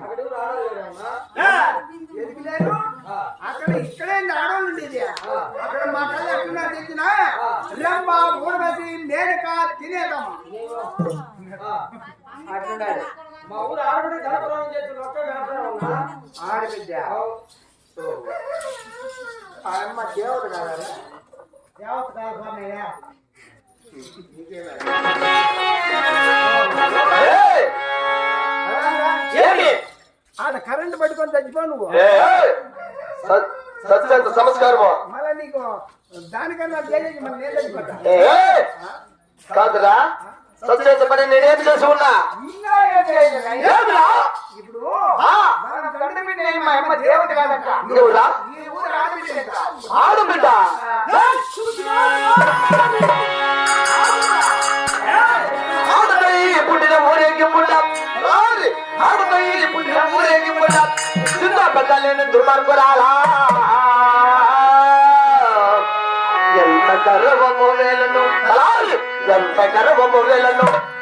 అక్కడ ఎవరు ఆడలేరమ్మా ఎందుకు లేదు అక్కడ ఇక్కడే ఆడవాళ్ళు ఉండేది అక్కడ మా కళ్ళ ఎక్కడ తెచ్చిన రంబ ఊరవసి మేనక తినేదమ్మా అట్లుండాలి మా ఊరు ఆడబడి ధనపురం చేసిన ఒక్క వ్యాపారం ఉన్నా ఆడబిడ్డ ఆ అమ్మ దేవత కాదా దేవత కాదు! ఏమి? ఆడ కరెంట్ పట్టుకొని చచ్చిపో నువ్వు. సత్యంత సంస్కారము మళ్ళా నీకు దానికన్నా చేసేది మళ్ళీ నేను చచ్చిపోతా! కాదురా. సత్యంత పని నేనేం చేసి ఉన్నా ఇంకా ఏం చేయలేదు అయ్యా. ఏమిరా ఇప్పుడు ఆ! మన తండ్రి బిడ్డ ఏం మా అమ్మ దేవత కాదంట నువ్వురా ఈ ఊరు ఆడబిడ్డ ఆడబిడ్డ ఆడదై పుట్టిన ఊరేగి పుట్ట రాలి ఆడదై పుట్టిన ఊరేగి పుట్ట చిన్న ఎంత గర్వము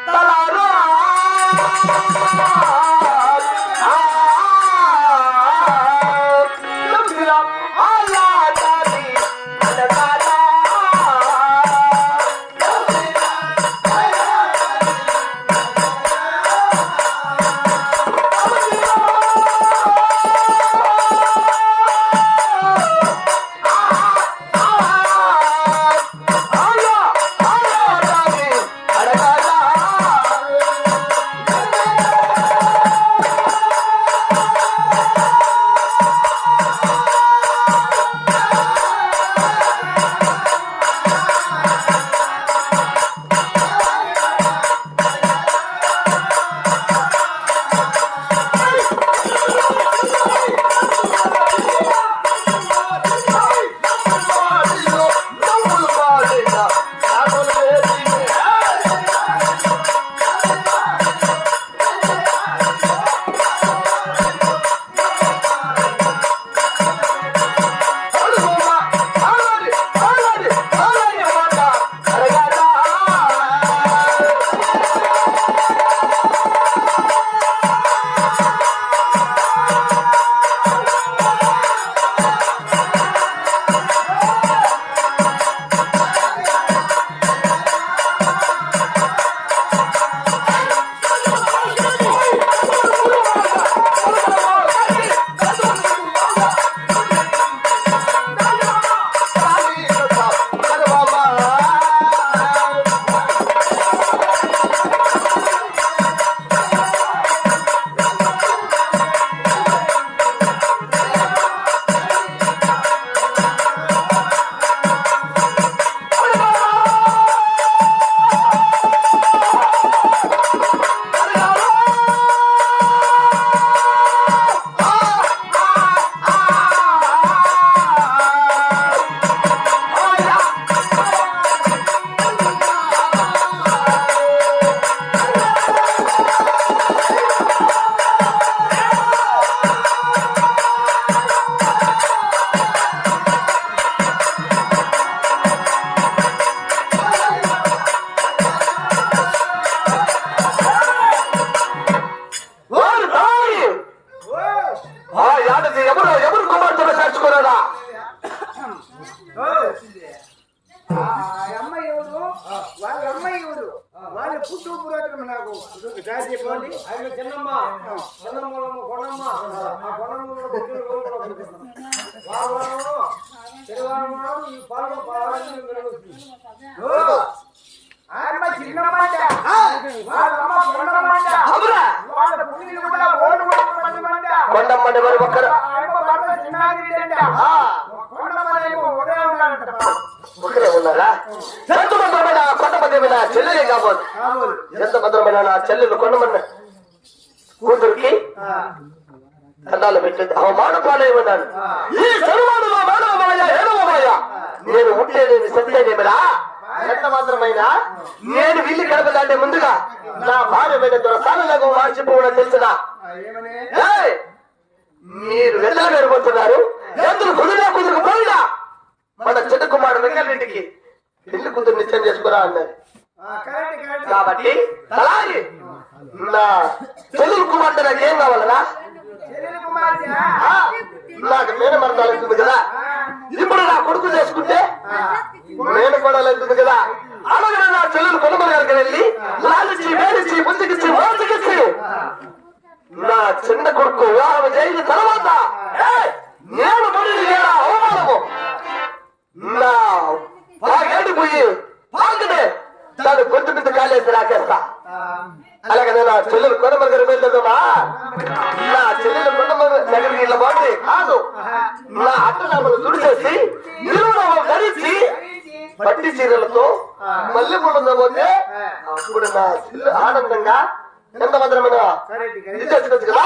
చిన్నమ్మ చిన్నమ్మ కొనమ్మ ఆ కొనమ్మ పుట్టిన ఊరు కూడా పుట్టింది. వారము శనివారం నాడు ఈ పాలన పాలన జరుగుతుంది ఓ! ఆ అమ్మ చిన్నమ్మంట వాళ్ళ అమ్మ కొండమ్మంట అవురా వాళ్ళ పుట్టిన కూడా ఓటు మండమంట కొండమ్మని మరి ఒక్కరు? ఆ అమ్మ భర్త చిన్నాగిరిదంట ఆ, కొండమ్మనేమో ఒకే ఉన్నాడంట ఒక్కరే ఉన్నారా? ఎంత భద్రమైన కొండ భద్రమైన చెల్లెలే కాబోదు ఎంత భద్రమైన చెల్లెలు కొండమన్న కూతురికి దండాలు పెట్టింది. అవమాన పాలై ఉన్నాను ఈ సర్వాడులో మానవ మాయ ఏడవ మాయ. నేను ఎంత మాత్రమైనా నేను వీళ్ళు గడప దాటే ముందుగా నా భార్య మీద దొరసాలకు మార్చిపోవడం తెలిసిన! మీరు వెళ్ళా వెళ్ళిపోతున్నారు ఎందుకు కుదిరా కుదురుకు పోయినా? మన చెట్టు కుమారుడు వెంకటరెడ్డికి పెళ్ళి కూతురు నిశ్చయం చేసుకురా కరెక్ట్ కాబట్టి అలాగే నా చెల్లెలు కుమార్తె నాకేం కావాలరా? కుమార్తె? ఆ, నాకు మేన మరణాలు కదా? ఇప్పుడు నా కొడుకు చేసుకుంటే నేను కూడా కదా? అలాగే నా చెల్లెలు గారికి వెళ్ళి లాలిచ్చి వేలిచ్చి ముందుకిచ్చి మోసకిచ్చి. నా చిన్న కొడుకు వివాహం చేసిన తర్వాత నేను లేదా అవమానము. చీరలతో మళ్ళీ ముళ్ళతో పోతే అప్పుడు నా ఆనందంగా ఎంత భద్రమైన ఇది కదా.